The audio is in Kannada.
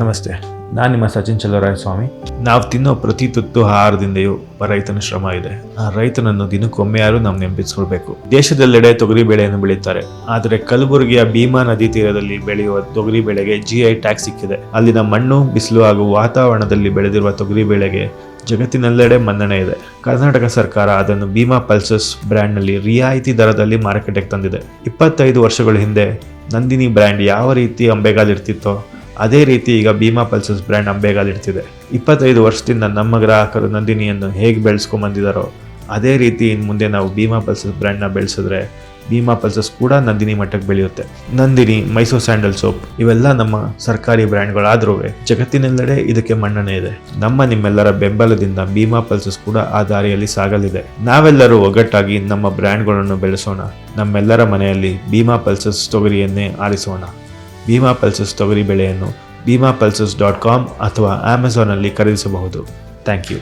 ನಮಸ್ತೆ. ನಾನು ನಿಮ್ಮ ಸಚಿನ್ ಚಲೋರಾಯ ಸ್ವಾಮಿ ನಾವು ತಿನ್ನೋ ಪ್ರತಿ ತುತ್ತು ಆಹಾರದಿಂದೆಯೂ ಒಬ್ಬ ರೈತನ ಶ್ರಮ ಇದೆ. ಆ ರೈತನನ್ನು ದಿನಕ್ಕೊಮ್ಮೆಯಾರು ನಾವು ನೆನಪಿಸ್ಕೊಳ್ಬೇಕು ದೇಶದೆಲ್ಲೆಡೆ ತೊಗರಿ ಬೆಳೆಯನ್ನು ಬೆಳೀತಾರೆ. ಆದರೆ ಕಲಬುರಗಿಯ ಭೀಮಾ ನದಿ ತೀರದಲ್ಲಿ ಬೆಳೆಯುವ ತೊಗರಿ ಬೆಳೆಗೆ ಜಿ ಐ ಟ್ಯಾಕ್ಸ್ ಸಿಕ್ಕಿದೆ. ಅಲ್ಲಿನ ಮಣ್ಣು, ಬಿಸಿಲು ಹಾಗೂ ವಾತಾವರಣದಲ್ಲಿ ಬೆಳೆದಿರುವ ತೊಗರಿ ಬೆಳೆಗೆ ಜಗತ್ತಿನೆಲ್ಲೆಡೆ ಮನ್ನಣೆ ಇದೆ. ಕರ್ನಾಟಕ ಸರ್ಕಾರ ಅದನ್ನು ಭೀಮಾ ಪಲ್ಸಸ್ ಬ್ರ್ಯಾಂಡ್ನಲ್ಲಿ ರಿಯಾಯಿತಿ ದರದಲ್ಲಿ ಮಾರುಕಟ್ಟೆಗೆ ತಂದಿದೆ. ಇಪ್ಪತ್ತೈದು ವರ್ಷಗಳ ಹಿಂದೆ ನಂದಿನಿ ಬ್ರ್ಯಾಂಡ್ ಯಾವ ರೀತಿ ಅಂಬೆಗಾಲಿರ್ತಿತ್ತೋ ಅದೇ ರೀತಿ ಈಗ ಭೀಮಾ ಪಲ್ಸಸ್ ಬ್ರ್ಯಾಂಡ್ ಅಂಬೆಗಾಲಿಡ್ತಿದೆ ಇಪ್ಪತ್ತೈದು ವರ್ಷದಿಂದ ನಮ್ಮ ಗ್ರಾಹಕರು ನಂದಿನಿಯನ್ನು ಹೇಗೆ ಬೆಳೆಸ್ಕೊಂಬಂದಿದ್ದಾರೋ ಅದೇ ರೀತಿ ಇನ್ನು ಮುಂದೆ ನಾವು ಭೀಮಾ ಪಲ್ಸಸ್ ಬ್ರ್ಯಾಂಡ್ನ ಬೆಳೆಸಿದ್ರೆ ಭೀಮಾ ಪಲ್ಸಸ್ ಕೂಡ ನಂದಿನಿ ಮಟ್ಟಕ್ಕೆ ಬೆಳೆಯುತ್ತೆ. ನಂದಿನಿ, ಮೈಸೂರು ಸ್ಯಾಂಡಲ್ ಸೋಪ್, ಇವೆಲ್ಲ ನಮ್ಮ ಸರ್ಕಾರಿ ಬ್ರ್ಯಾಂಡ್ಗಳಾದ್ರೂ ಜಗತ್ತಿನೆಲ್ಲೆಡೆ ಇದಕ್ಕೆ ಮನ್ನಣೆ ಇದೆ. ನಮ್ಮ ನಿಮ್ಮೆಲ್ಲರ ಬೆಂಬಲದಿಂದ ಭೀಮಾ ಪಲ್ಸಸ್ ಕೂಡ ಆ ದಾರಿಯಲ್ಲಿ ಸಾಗಲಿದೆ. ನಾವೆಲ್ಲರೂ ಒಗ್ಗಟ್ಟಾಗಿ ನಮ್ಮ ಬ್ರ್ಯಾಂಡ್ಗಳನ್ನು ಬೆಳೆಸೋಣ. ನಮ್ಮೆಲ್ಲರ ಮನೆಯಲ್ಲಿ ಭೀಮಾ ಪಲ್ಸಸ್ ತೊಗರಿಯನ್ನೇ ಆರಿಸೋಣ. ಭೀಮಾ ಪಲ್ಸಸ್ ತೊಗರಿ ಬೆಳೆಯನ್ನು ಭೀಮಾ ಪಲ್ಸಸ್ ಡಾಟ್ ಕಾಮ್ ಅಥವಾ ಅಮೆಝಾನಲ್ಲಿ ಖರೀದಿಸಬಹುದು. Thank you